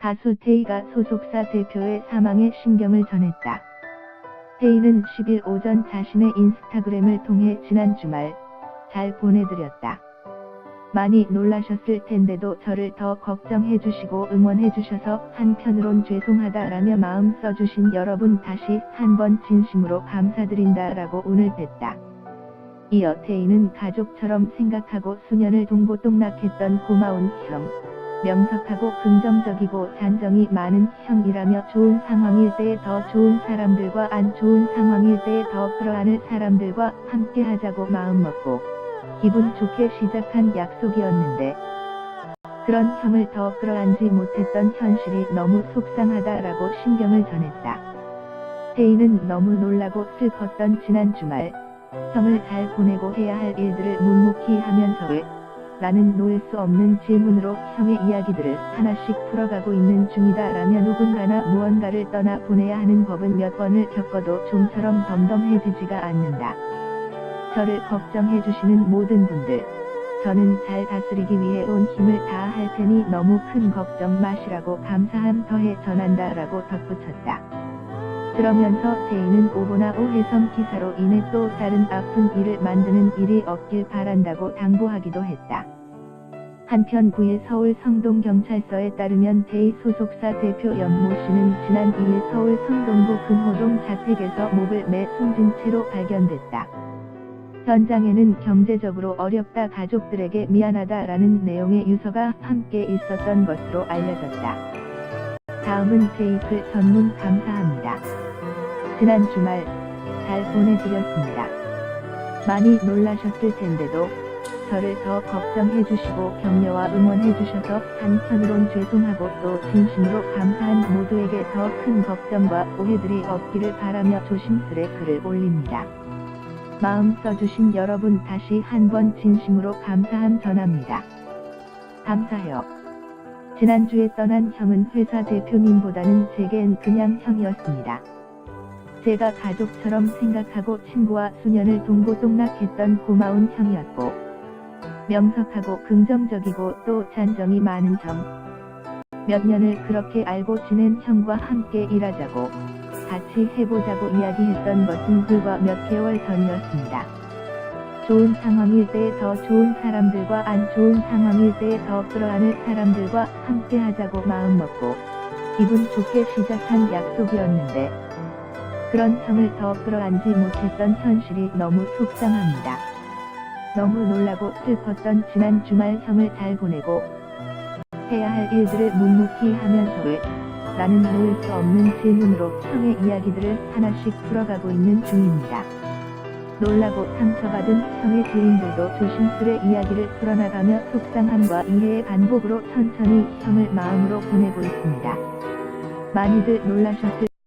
가수 테이가 소속사 대표의 사망에 신경을 전했다. 테이는 10일 오전 자신의 인스타그램을 통해 지난 주말 잘 보내드렸다. 많이 놀라셨을 텐데도 저를 더 걱정해 주시고 응원해 주셔서 한편으론 죄송하다라며 마음 써주신 여러분 다시 한번 진심으로 감사드린다라고 운을 댔다. 이어 태희는 가족처럼 생각하고 수년을 동고동락했던 고마운 형, 명석하고 긍정적이고 잔정이 많은 형이라며 좋은 상황일 때에 더 좋은 사람들과 안 좋은 상황일 때에 더 끌어안을 사람들과 함께 하자고 마음먹고 기분 좋게 시작한 약속이었는데 그런 형을 더 끌어안지 못했던 현실이 너무 속상하다라고 신경을 전했다. 태희는 너무 놀라고 슬펐던 지난 주말 형을 잘 보내고 해야 할 일들을 묵묵히 하면서 왜? 라는 놓을 수 없는 질문으로 형의 이야기들을 하나씩 풀어가고 있는 중이다 라며 누군가나 무언가를 떠나 보내야 하는 법은 몇 번을 겪어도 좀처럼 덤덤해지지가 않는다. 저를 걱정해 주시는 모든 분들, 저는 잘 다스리기 위해 온 힘을 다할 테니 너무 큰 걱정 마시라고 감사함 더해 전한다 라고 덧붙였다. 그러면서 태희는 오보나 오해성 기사로 인해 또 다른 아픈 일을 만드는 일이 없길 바란다고 당부하기도 했다. 한편 9일 서울 성동경찰서에 따르면 대희 소속사 대표 연모 씨는 지난 2일 서울 성동구 금호동 자택에서 목을 매 숨진 채로 발견됐다. 현장에는 경제적으로 어렵다 가족들에게 미안하다라는 내용의 유서가 함께 있었던 것으로 알려졌다. 다음은 제이플 전문 감사합니다. 지난 주말 잘 보내드렸습니다. 많이 놀라셨을 텐데도 저를 더 걱정해 주시고 격려와 응원해 주셔서 한편으론 죄송하고 또 진심으로 감사한 모두에게 더 큰 걱정과 오해들이 없기를 바라며 조심스레 글을 올립니다. 마음 써주신 여러분 다시 한번 진심으로 감사함 전합니다. 감사해요. 지난주에 떠난 형은 회사 대표님보다는 제겐 그냥 형이었습니다. 제가 가족처럼 생각하고 친구와 수년을 동고동락했던 고마운 형이었고, 명석하고 긍정적이고 또 잔정이 많은 형. 몇 년을 그렇게 알고 지낸 형과 함께 일하자고, 같이 해보자고 이야기했던 것은 불과 몇 개월 전이었습니다. 좋은 상황일 때 더 좋은 사람들과 안 좋은 상황일 때 더 끌어안을 사람들과 함께 하자고 마음먹고, 기분 좋게 시작한 약속이었는데, 그런 형을 더 끌어안지 못했던 현실이 너무 속상합니다. 너무 놀라고 슬펐던 지난 주말 형을 잘 보내고 해야 할 일들을 묵묵히 하면서 왜? 라는 놓을 수 없는 질문으로 형의 이야기들을 하나씩 풀어가고 있는 중입니다. 놀라고 상처받은 형의 지인들도 조심스레 이야기를 풀어나가며 속상함과 이해의 반복으로 천천히 형을 마음으로 보내고 있습니다. 많이들 놀라셨을